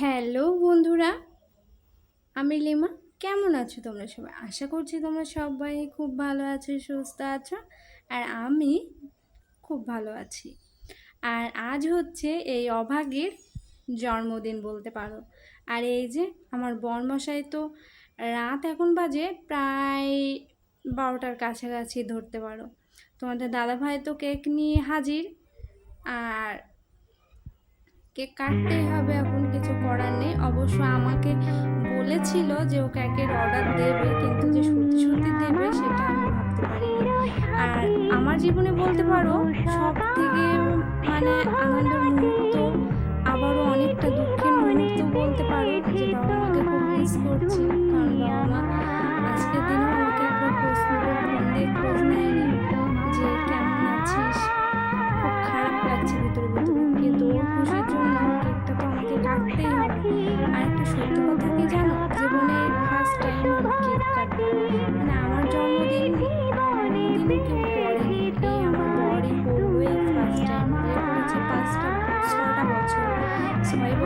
Hello বন্ধুরা, আমি lima. কেমন আছো তোমরা সবাই? আশা করছি তোমরা সবাই খুব ভালো আছো, সুস্থ আছো, আর আমি খুব ভালো আছি। আর আজ হচ্ছে এই অভাগের জন্মদিন বলতে পারো। আর এই যে আমার বরমশাই তো রাত এখন বাজে প্রায় বারোটার কাছাকাছি ধরতে পারো। তোমাদের দাদাভাই তো কেক নিয়ে হাজির, আর কেক কাটতেই হবে এখন কিছু আমাকে বলেছিল যে ও কেকের অর্ডার দেবে, কিন্তু যে সত্যি সত্যি দেবে সেটা আমি ভাবতে পারিনি। আর আমার জীবনে বলতে পারো সব থেকে মানে আনন্দের মুহূর্ত, আবারও অনেকটা দুঃখের মুহূর্ত বলতে পারো, যে বাবা মাকে খুব মিস করছি, কারণ বাবা মা আজকের দিনেও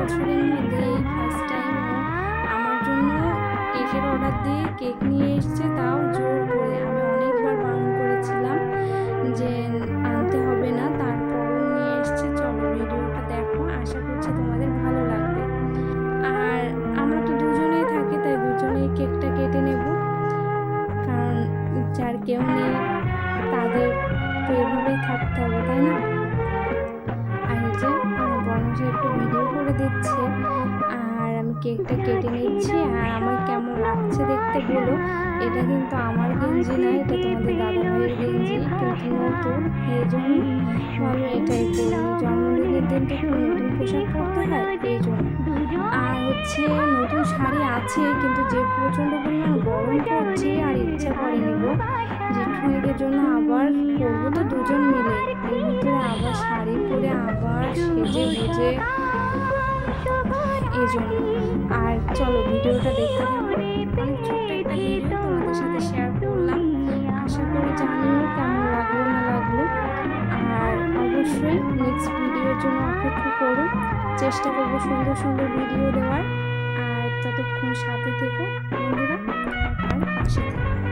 বছরের মধ্যে এই ফার্স্ট টাইম আমার জন্য কেকের অর্ডার দিয়ে কেক নিয়ে এসছে, তাও জোর করে। আমি অনেকবার বারণ করেছিলাম যে আনতে হবে না, তারপরও নিয়ে এসছে। চলো ভিডিওটা দেখো, আশা করছি তোমাদের ভালো লাগবে। আর আমরা তো দুজনেই থাকি, তাই দুজনেই কেকটা কেটে নেব। কারণ যার কেউ নেই, তাদের তো এভাবেই থাকতে হবে, তাই না? করে দিচ্ছে। আর আমি কেকটা কেটে নিচ্ছি। আর আমার কেমন লাগছে দেখতে বলো। এটা কিন্তু আমার গেঞ্জি না এটা তোমাদের দাদা ভাইয়ের গেঞ্জি, কিন্তু নতুন। এই জন্য ভালো এটাই পরি জন্মদিনের দিন তো নতুন পোশাক পরতে হয়, এই জন্য। আর হচ্ছে নতুন শাড়ি আছে, কিন্তু যে প্রচণ্ড পরিমাণ গরম পড়ছে আর ইচ্ছা করে নেব জেঠুমাইদের জন্য আবার করব তো দুজন মিলে। এর ভিতরে আবার শাড়ি পরে আবার সেজে এই জন্য। আর চলো, ভিডিওটা দেখতে থাকো। সাথে শেয়ার করলাম। আশা করি জানিও লাগল লাগল। আর অবশ্যই নেক্সট ভিডিওর জন্য অপেক্ষা করো। চেষ্টা করব সুন্দর সুন্দর ভিডিও দেওয়ার। আর ততক্ষণ সাথে থেকো, বন্ধুরা। আর পাশে থেকো।